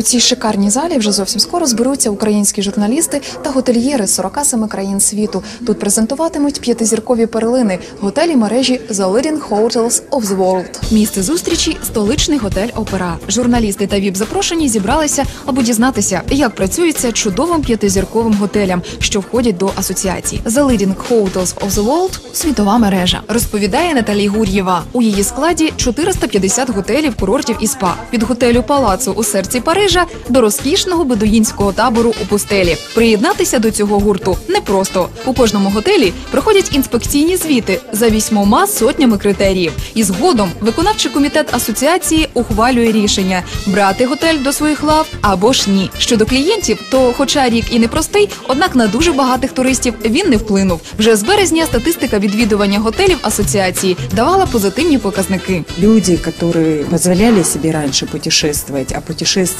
У цій шикарній залі вже зовсім скоро зберуться українські журналісти та готельєри з 47 країн світу. Тут презентуватимуть п'ятизіркові перлини готелі мережі The Leading Hotels of the World. Місце зустрічі столичний готель Опера. Журналісти та віп запрошені зібралися, аби дізнатися, як працюється чудовим п'ятизірковим готелям, що входять до асоціації. The Leading Hotels of the World – світова мережа. Розповідає Наталія Гур'єва. У її складі 450 готелів, курортів і спа від готелю Палацу у серці Парижа до розкішного бедуїнського табору у пустелі. Приєднатися до цього гурту непросто. У кожному готелі проходять інспекційні звіти за вісьмома сотнями критеріїв. І згодом виконавчий комітет асоціації ухвалює рішення брати готель до своїх лав або ж ні. Щодо клієнтів, то, хоча рік і непростий, однак на дуже багатих туристів він не вплинув. Вже з березня статистика відвідування готелів асоціації давала позитивні показники. Люди, которые позволяли себе раньше путешествовать, а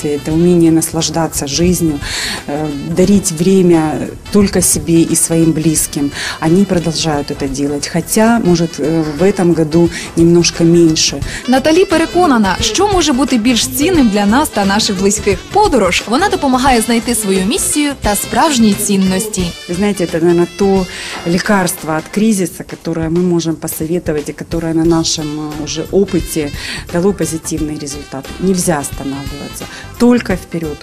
путешествие – это умение наслаждаться жизнью, э, дарить время только себе и своим близким, они продолжают это делать. Хотя, может, э, в этом году немножко меньше. Наталі переконана, що може бути більш цінним для нас та наших близьких. Подорож вона допомагає знайти свою місію та справжні цінності. Вы знаете, это, наверное, то лекарство от кризиса, которое мы можем посоветовать и которое на нашем э, уже опыте дало позитивный результат. Нельзя останавливаться. Только вперед.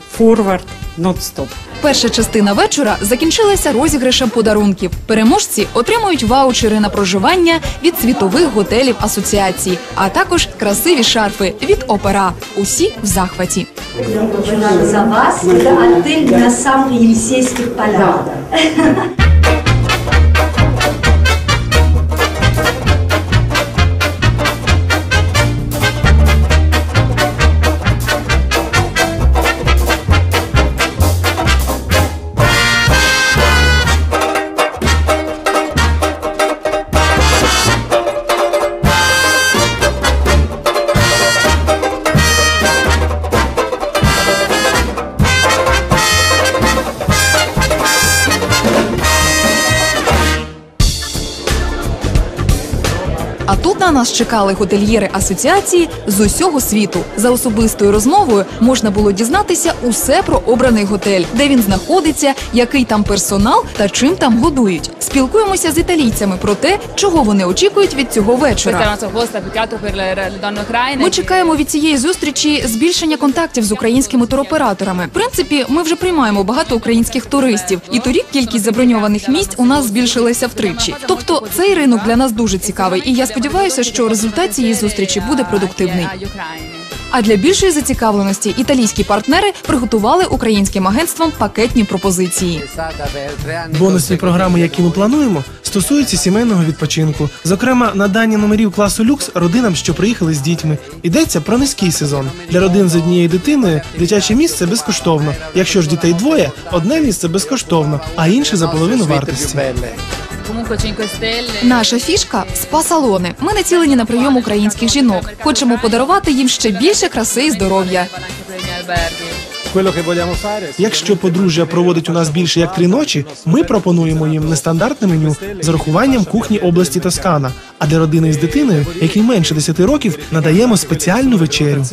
Not stop. Перша частина вечора закінчилася розіграшем подарунків. Переможці отримують ваучери на проживання від світових готелів асоціації, а також красиві шарфи від опера. Усі в захваті. за вас. Это отель на самых Елисейских полях. А тут на нас чекали готельєри асоціації з усього світу. За особистою розмовою можна було дізнатися усе про обраний готель, де він знаходиться, який там персонал та чим там годують. Спілкуємося з італійцями про те, чого вони очікують від цього вечора. Ми чекаємо від цієї зустрічі збільшення контактів з українськими туроператорами. В принципі, ми вже приймаємо багато українських туристів, і торік кількість заброньованих місць у нас збільшилася втричі. Тобто цей ринок для нас дуже цікавий, і я сподіваюся, що результат цієї зустрічі буде продуктивний. А для більшої зацікавленості італійські партнери приготували українським агентствам пакетні пропозиції. Бонусні програми, які ми плануємо, стосуються сімейного відпочинку. Зокрема, надання номерів класу люкс родинам, що приїхали з дітьми. Йдеться про низький сезон. Для родин з однією дитиною дитяче місце безкоштовно. Якщо ж дітей двоє, одне місце безкоштовно, а інше за половину вартості. Comunque 5 stelle. Наша фішка спа-салони. Ми націлені на прийом українських жінок. Хочемо подарувати їм ще більше краси і здоров'я. Якщо подружжя проводить у нас більше як три ночі, ми пропонуємо їм нестандартне меню з урахуванням кухні області Тоскана. А для родини з дитиною, якій менше 10 років, надаємо спеціальну вечерю.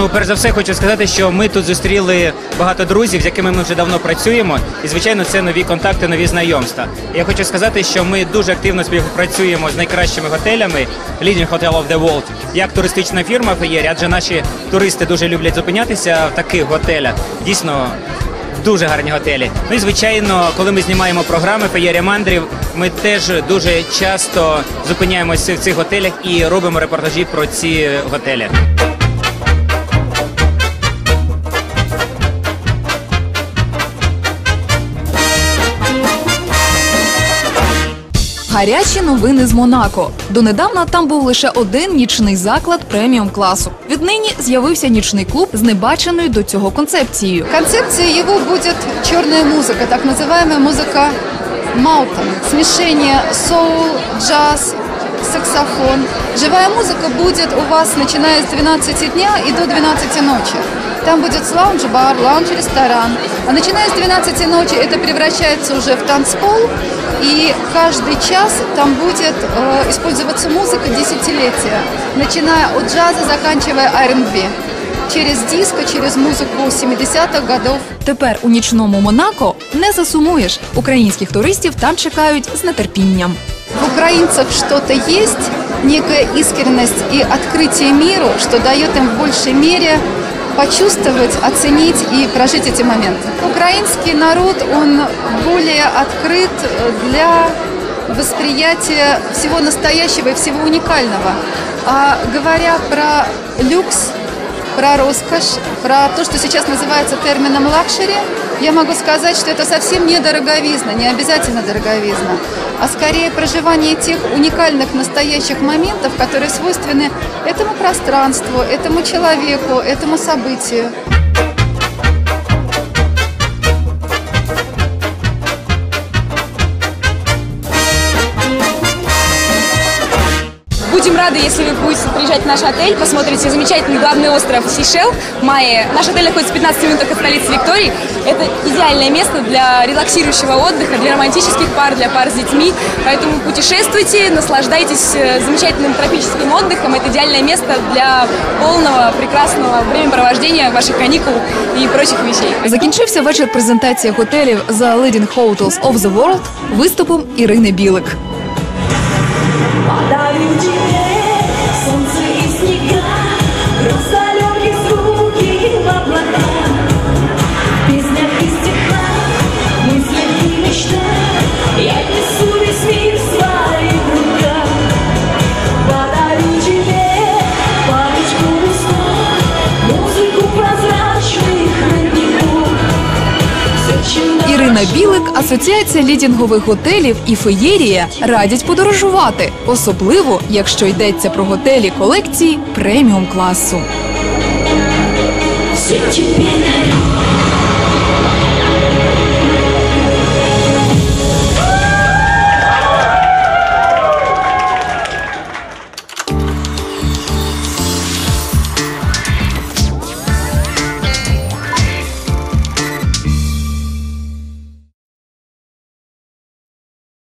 Ну, перш за все, хочу сказати, що ми тут зустріли багато друзів, з якими ми вже давно працюємо, і звичайно, це нові контакти, нові знайомства. Я хочу сказати, що ми дуже активно співпрацюємо з найкращими готелями Leading Hotel of the World, як туристична фірма Феєрі, адже наші туристи дуже люблять зупинятися в таких готелях. Дійсно. Дуже гарні готелі. Ну і звичайно, коли ми знімаємо програми Феєрія мандрів, ми теж дуже часто зупиняємося в цих готелях і робимо репортажі про ці готелі. Гарячі новини з Монако. Донедавна там був лише один нічний заклад преміум класу. Віднині з'явився нічний клуб з небаченою до цього концепцією. Концепцией его будет черная музыка, так называемая музыка Маутон. Смешение соул, джаз, саксофон. Живая музыка будет у вас начиная с 12 дня и до 12 ночи. Там будет лаунж-бар, лаунж-ресторан. А начиная с 12 ночи это превращается уже в танцпол. И каждый час там будет э, использоваться музыка десятилетия. Начиная от джаза, заканчивая R&B. Через диско, через музыку 70-х годов. Тепер у нічному Монако не засумуєш. Українських туристів там чекають з нетерпінням. В украинцев что-то есть, некая искренность и открытие миру, что дает им в большей мере почувствовать, оценить и прожить эти моменты. Украинский народ, он более открыт для восприятия всего настоящего и всего уникального. А говоря про люкс, про роскошь, про то, что сейчас называется термином лакшери, я могу сказать, что это совсем не дороговизна, не обязательно дороговизна, а скорее проживание тех уникальных настоящих моментов, которые свойственны этому пространству, этому человеку, этому событию. Будем рады, если вы будете приезжать в наш отель, посмотрите замечательный главный остров Сейшел в мае. Наш отель находится в 15 минутах от столицы Виктории. Это идеальное место для релаксирующего отдыха, для романтических пар, для пар с детьми. Поэтому путешествуйте, наслаждайтесь э, замечательным тропическим отдыхом. Это идеальное место для полного, прекрасного времяпровождения ваших каникул и прочих вещей. Закінчився вечір презентації готелів The Leading Hotels of the World виступом Ірини Білик. 你们 Ірина Білик, асоціація лідінгових готелів і феєрія радять подорожувати, особливо якщо йдеться про готелі колекції преміум класу. Все.